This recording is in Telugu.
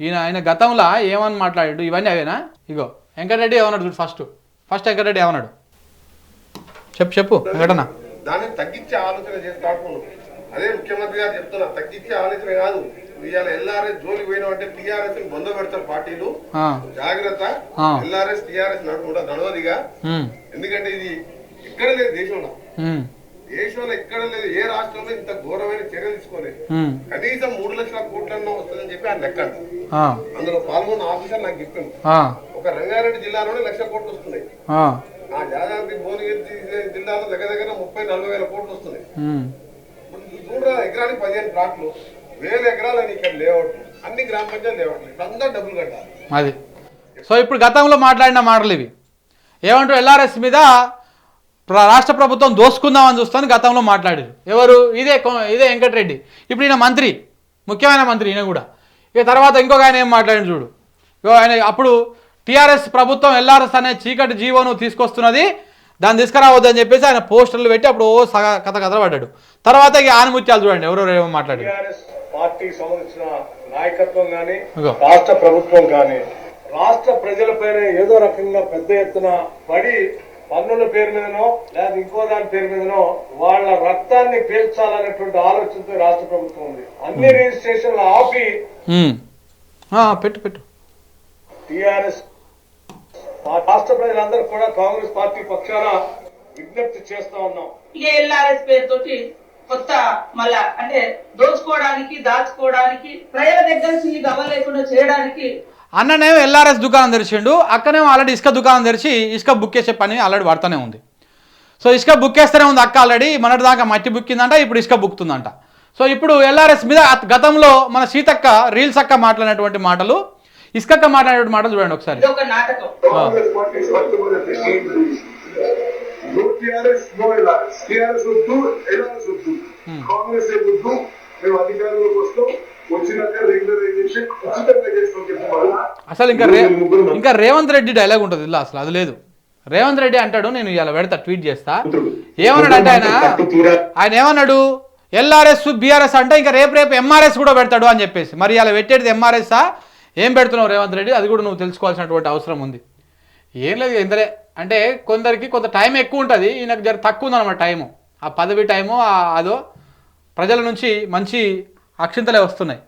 ఈయన ఆయన గతంలో ఏమని మాట్లాడాడు? ఇవన్నీ అవేనా? ఇగో వెంకటరెడ్డి ఏమన్నాడు చూడు ఫస్ట్ ఫస్ట్ వెంకటరెడ్డి ఏమన్నాడు? చెప్పు చెప్పు వెంకటన్న. దాన్ని తగ్గించే ఆలోచన చేసి కాకుండా అదే ముఖ్యమంత్రి గారు చెప్తున్నా తగ్గించే ఆలోచన కాదు. ఇవాళ ఎల్ఆర్ఎస్ జోలికి పోయినామంటే టీఆర్ఎస్ బొంద పెడతారు పార్టీలు. జాగ్రత్త. ఎల్ఆర్ఎస్ టీఆర్ఎస్ నడుపుకుంటా నడవదిగా ఉమ్, ఎందుకంటే ఇది ఎక్కడ లేదు దేశంలో దేశంలో ఎక్కడ లేదు ఏ రాష్ట్రంలో ఇంత ఘోరమైన చర్యలు తీసుకోలేదు. కనీసం మూడు లక్షల కోట్లన్నా వస్తుందని చెప్పి ఆయన లెక్క. ఆ, అందులో పాల్గొన్న ఆఫీసర్ నాకు చెప్పింది ఆ, ఒక రంగారెడ్డి జిల్లాలోనే లక్ష కోట్లు వస్తున్నాయి. ఆ, ఆ యాదాద్రి భువనగిరి జిల్లాలో దగ్గర దగ్గర ముప్పై నలభై వేల కోట్లు వస్తున్నాయి. చూడరా ఎకరానికి పదిహేను ప్లాట్లు వేల ఎకరాలని ఇక్కడ లేఅవుట్. అన్ని గ్రామ పంచాయతీ లేఅవుట్లు ఇప్పుడు అందరూ డబ్బులు కట్టాలి. అది. సో ఇప్పుడు గతంలో మాట్లాడిన మాటలు ఇవి. ఏమంటారు ఎల్ఆర్ఎస్ మీద రాష్ట్ర ప్రభుత్వం దోసుకుందామని చూస్తాను గతంలో మాట్లాడారు. ఎవరు? ఇదే ఇదే వెంకటరెడ్డి. ఇప్పుడు ఈయన మంత్రి ముఖ్యమైన మంత్రి ఈయన కూడా. ఇక తర్వాత ఇంకొక ఆయన ఏం మాట్లాడిన చూడు. ఆయన అప్పుడు టీఆర్ఎస్ ప్రభుత్వం ఎల్ఆర్ఎస్ అనే చీకటి జీవోను తీసుకొస్తున్నది దాన్ని తీసుకురావద్దని చెప్పేసి ఆయన పోస్టర్లు పెట్టి అప్పుడు ఓ సగ కథ కథలు పడ్డాడు తర్వాత ఇక ఆనుముత్యాలు చూడండి ఎవరెవరు ఏమో మాట్లాడారు. పార్టీకి సంబంధించిన నాయకత్వం ఇగో. రాష్ట్ర ప్రభుత్వం గాని రాష్ట్ర ప్రజలపైన ఏదో రకంగా పెద్ద ఎత్తున పడి పన్నుల పేరు మీదనో లేదా ఇంకో దాని పేరు మీదనో వాళ్ళ రక్తాన్ని పీల్చాలనేటువంటి ఆలోచనతో రాష్ట్ర ప్రభుత్వం ఉంది. అన్ని రిజిస్ట్రేషన్లు ఆపి. ఆ, పెట్టు పెట్టు. టిఆర్ఎస్ రాష్ట్ర ప్రజలందరూ కూడా కాంగ్రెస్ పార్టీ పక్షాన విజ్ఞప్తి చేస్తా ఉన్నాం. ఇక ఎల్ఆర్ఎస్ పేరుతోటి కొత్త మళ్ళా అంటే దోచుకోవడానికి దాచుకోవడానికి ప్రజల దగ్గర నుంచి గవ లేకుండా చేయడానికి అన్ననేమో ఎల్ఆర్ఎస్ దుకాణం తెరిచిండు అక్కనేమో ఆల్రెడీ ఇసుక దుకాణం తెరిచి ఇసుక బుక్ చేసే పని ఆల్రెడీ పడుతూనే ఉంది. సో ఇసుక బుక్ చేస్తూనే ఉంది అక్క ఆల్రెడీ మొన్నటి దాకా మట్టి బుక్కిందంట ఇప్పుడు ఇసుక బుక్తుందంట సో ఇప్పుడు ఎల్ఆర్ఎస్ మీద గతంలో మన సీతక్క రీల్స్ అక్క మాట్లాడినటువంటి మాటలు ఇసుకక్క మాట్లాడినటువంటి మాటలు చూడండి ఒకసారి. ఇది ఒక నాటకం. కాంగ్రెస్ మేము అధికారంలోకి వస్తాం. అసలు ఇంకా రే ఇంకా రేవంత్ రెడ్డి డైలాగ్ ఉంటుంది ఇలా అసలు అది లేదు. రేవంత్ రెడ్డి అంటాడు నేను ఇలా పెడతా ట్వీట్ చేస్తా. ఏమన్నాడు అంటే ఆయన ఆయన ఏమన్నాడు? ఎల్ఆర్ఎస్ బీఆర్ఎస్ అంటే ఇంకా రేపు రేపు ఎంఆర్ఎస్ కూడా పెడతాడు అని చెప్పేసి. మరి ఇలా పెట్టేది ఎంఆర్ఎస్ఆ ఏం పెడుతున్నావు రేవంత్ రెడ్డి? అది కూడా నువ్వు తెలుసుకోవాల్సినటువంటి అవసరం ఉంది. ఏం లేదు ఇంతలే అంటే కొందరికి కొంత టైం ఎక్కువ ఉంటుంది. ఈయనకు జర తక్కువ ఉందన్నమాట టైము ఆ పదవి టైము అదో ప్రజల నుంచి మంచి అక్షింతలే వస్తున్నాయి.